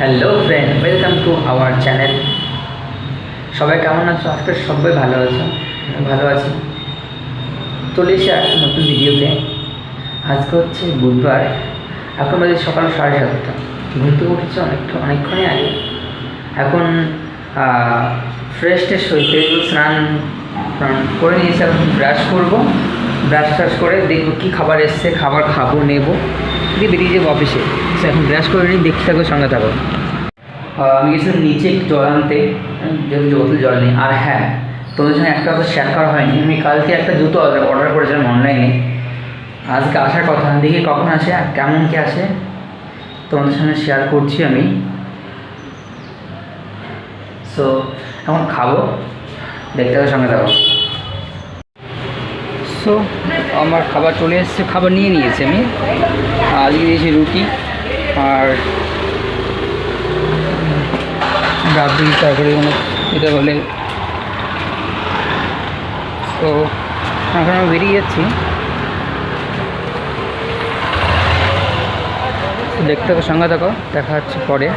Hello friend welcome to our channel সবাই কেমন আছো? আজকে সবাই ভালো আছো। ভালো আছি। চলে এসে একটা নতুন ভিডিওতে আজকে হচ্ছে বুধবার। এখন বাজে সকাল সাড়ে সাতটা। ঘুম থেকে উঠেছে অনেকটা অনেকক্ষণই আগে। এখন ফ্রেশ ট্রেশ হয়ে স্নান স্নান করে নিয়েছি। এখন ব্রাশ করব। ব্রাশ ট্রাশ করে দেখব কী খাবার এসছে, খাবার খাব, নেব। দিয়ে বেরিয়ে যাব অফিসে এখন ব্রাশ করে নিই দেখতে থাকো সঙ্গে থাকো। আমি গেছিলাম নিচে একটু জল আনতে। যেহেতু বোতল জল নেই। আর হ্যাঁ তোমাদের সঙ্গে একটা কথা শেয়ার করা হয়নি। আমি কালকে একটা জুতো অর্ডার করেছিলাম অনলাইনে আজকে আসার কথা। দেখি কখন আসে আর কেমন কি আসে। তোমাদের সঙ্গে শেয়ার করছি আমি। সো এখন খাব। দেখতে হবে সঙ্গে থাকো। সো আমার খাবার চলে এসেছে। খাবার নিয়ে নিয়েছি আমি। আজকে দিয়েছি রুটি আর রাবড়ি তারপরে কোনো এটা বলে। তো এখন আমি বেরিয়ে যাচ্ছি। দেখতে থাকো সঙ্গে থাকো, দেখা হচ্ছে পরে।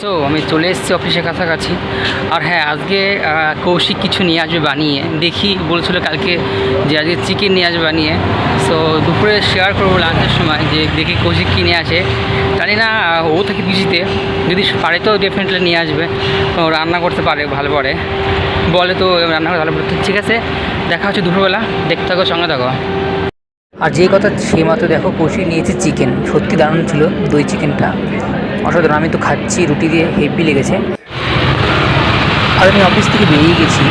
সো আমি চলে এসেছি অফিসের কাছাকাছি। আর হ্যাঁ আজকে কৌশিক কিছু নিয়ে আসবে বানিয়ে। দেখি, বলছিল কালকে যে আজকে চিকেন নিয়ে আসবে বানিয়ে। সো দুপুরে শেয়ার করব লাঞ্চের সময়, যে দেখি কৌশিক কিনে আসে জানি না, ও থেকে পিজিতে যদি পারে তো ডেফিনেটলি নিয়ে আসবে। রান্না করতে পারে, ভালো পারে বলে তো রান্না করে ভালো তো ঠিক আছে, দেখা হচ্ছে দুপুরবেলা। দেখতে থাকো, সঙ্গে থাকো। আর যেই কথা সেই মাত্র দেখো কষিয়ে নিয়েছে চিকেন সত্যি দারুণ ছিল, দই চিকেনটা অসাধারণ, আমি তো খাচ্ছি, রুটি দিয়ে হেভি লেগেছে। আর আমি অফিস থেকে বেরিয়ে গেছি।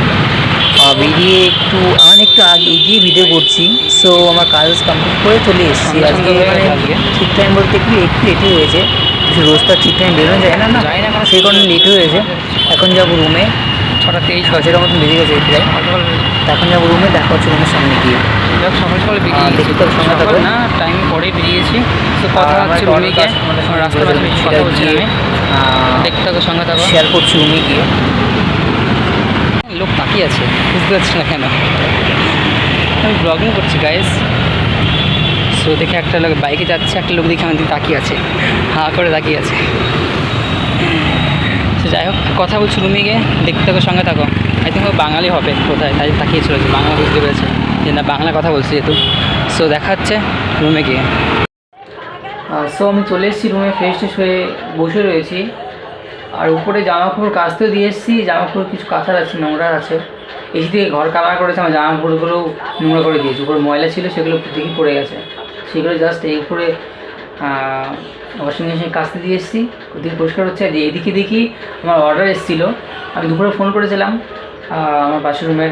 বেরিয়ে একটু আমি একটু আগে এগিয়ে ভিডিও করছি। সো আমার কাজ কমপ্লিট করে চলে এসেছি। আজকে মানে ঠিক টাইম বলতে একটু একটু লেটই হয়েছে। কিছু রোজ তো ঠিক টাইম বেরোনো যায় না না? সেই কারণে লেট হয়েছে। এখন যাব রুমে ছটা তেইশ। ছটার মতন বেরিয়ে গেছে প্রায়। তা এখন যাব রুমে দেখা হচ্ছে রুমের সামনে গিয়ে। যাক সকাল সকাল বেরিয়ে দেখতে হবে সঙ্গে সকাল থাকো। না টাইম পরে বেরিয়েছি। তো কথা হচ্ছে রুমে গিয়ে কথা আমি। দেখতে সঙ্গে থাকো। শেয়ার করছি রুমে গিয়ে। লোক তাকিয়ে আছে, বুঝতে পারছি না কেন? আমি ব্লগিং করছি গাইস সো দেখে একটা লোক বাইকে যাচ্ছে, একটা লোক দেখে আমার দিকে তাকিয়ে আছে, হা করে তাকিয়ে আছে। তো যাই হোক, কথা বলছি রুমে গিয়ে, দেখতে থাকো, সঙ্গে থাকো। আই থিঙ্ক বাঙালি হবে কোথায়, তাই তাকিয়ে চলেছে বাংলা বুঝতে পেরেছে। যে না, বাংলা কথা বলছি যেহেতু। সো দেখা হচ্ছে রুমে গিয়ে। সো আমি চলে এসেছি রুমে ফ্রেশ হয়ে বসে রয়েছি। আর উপরে জামা কাপড় কাচতেও দিয়ে এসেছি জামা কাপড় কিছু কাঁচার আছে, নোংরা আছে। এসে থেকে ঘর কালার করেছে, আমার জামা কাপড়গুলো নোংরা করে দিয়েছি। উপরে ময়লা ছিল, সেগুলো দেখি পড়ে গেছে। সেগুলো জাস্ট এই উপরে ওয়াশিং মেশিনে কাচতে দিয়ে এসেছি। ওদিকে পরিষ্কার হচ্ছে। আর এইদিকে দেখি আমার অর্ডার এসেছিল। আমি দুপুরে ফোন করেছিলাম আমার পাশের রুমের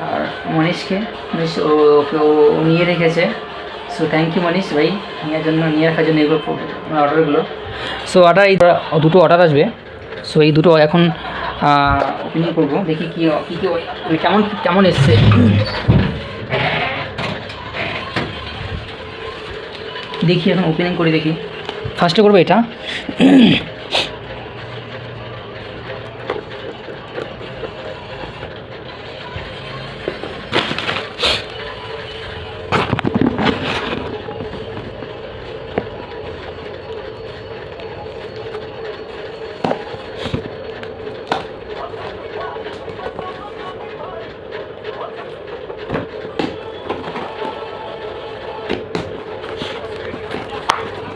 আর মনীষকে। মনীষ, ও, ওকে, ও- নিয়ে রেখেছে। সো থ্যাংক ইউ মনীষ ভাই। নেওয়ার জন্য, নিয়ে রাখার জন্য এগুলো অর্ডারগুলো সো অর্ডার এই, দুটো অর্ডার আসবে। সো এই দুটো এখন ওপেনিং করব, দেখি কী কী কী মানে কেমন কেমন এসছে। দেখি এখন ওপেনিং করে দেখি। ফার্স্টে করব এটা।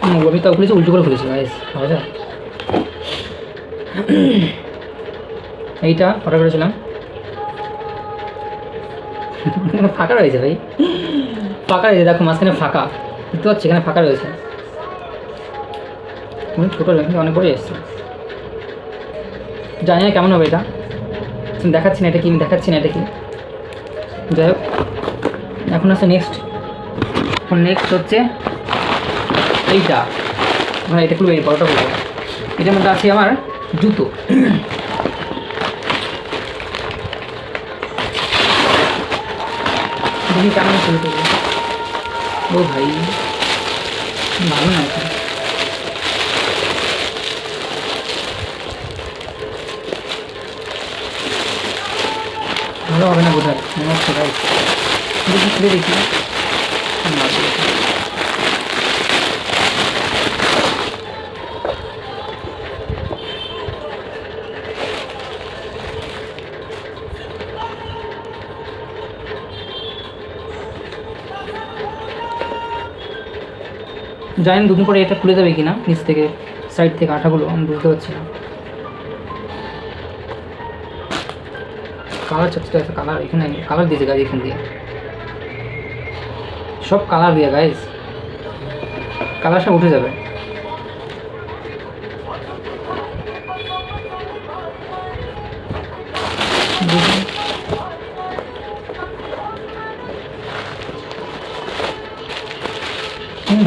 আমি তো খুলেছি, উল্টো করে খুলেছি গাইস বুঝা এইটা অর্ডার করেছিলাম। ফাঁকা রয়েছে ভাই। ফাঁকা রয়েছে, দেখো মাঝখানে ফাঁকা। দেখতে পাচ্ছি, এখানে ফাঁকা রয়েছে। ছোটো অনেক বড়ই এসছে। জানি না কেমন হবে এটা। দেখাচ্ছি না এটা কি, দেখাচ্ছি না এটা কি। যাই হোক, এখন আছে নেক্সট নেক্সট হচ্ছে এইটা। মানে এটা খুলবে বড়টা খুলবো এটার মধ্যে আছে আমার জুতো। দেখি কেমন খুলতে ও ভাই, ভালো না ভালো হবে না বোধ হয় মনে দেখি। জানি না দুদিন পরে এটা খুলে যাবে কিনা, নিচ থেকে সাইড থেকে আঠাগুলো, আমি বুঝতে পারছি না। কালার চাচ্ছে একটা কালার এখানে কালার দিয়েছে গাছ এখান দিয়ে। সব কালার দিয়ে গাইজ কালার সব উঠে যাবে।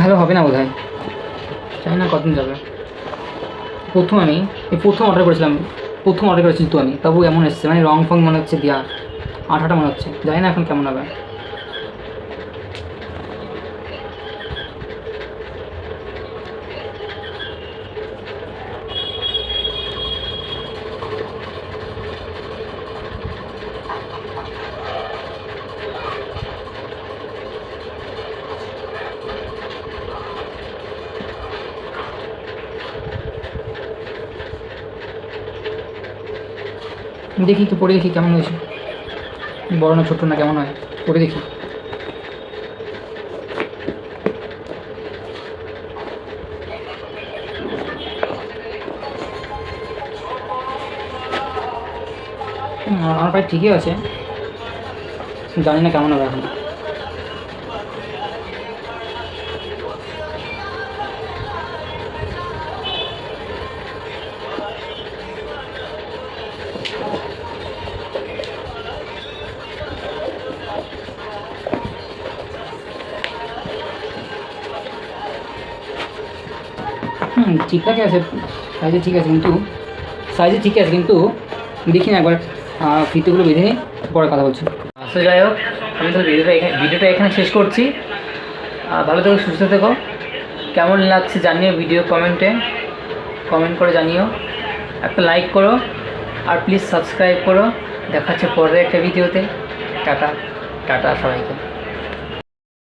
ভালো হবে না বোধ হয় না কতদিন যাবে। প্রথম আমি, এই প্রথম অর্ডার করেছিলাম, প্রথম অর্ডার করেছি তো আমি তবু এমন এসছে মানে রং ফং মনে হচ্ছে দেওয়া আঠাটা মনে হচ্ছে, জানি না এখন কেমন হবে। দেখি একটু পরে দেখি কেমন হয়েছে। বড় না ছোট না কেমন হয়? পরে দেখি। আমার প্রায় ঠিকই আছে। জানি না কেমন হবে এখন। হুম ঠিকঠাকই আছে সাইজে ঠিক আছে, কিন্তু সাইজে ঠিক আছে, কিন্তু দেখি না একবার ফিতেগুলো বেঁধে নিই পরে কথা বলছি। আচ্ছা যাই হোক, আমি তো ভিডিওটা এখানে ভিডিওটা এখানে শেষ করছি। ভালো থেকো, সুস্থ থেকো। কেমন লাগছে জানিও ভিডিও কমেন্টে কমেন্ট করে জানিও। একটা লাইক করো, আর প্লিজ সাবস্ক্রাইব করো। দেখা হচ্ছে পরের একটা ভিডিওতে টাটা টাটা সবাইকে।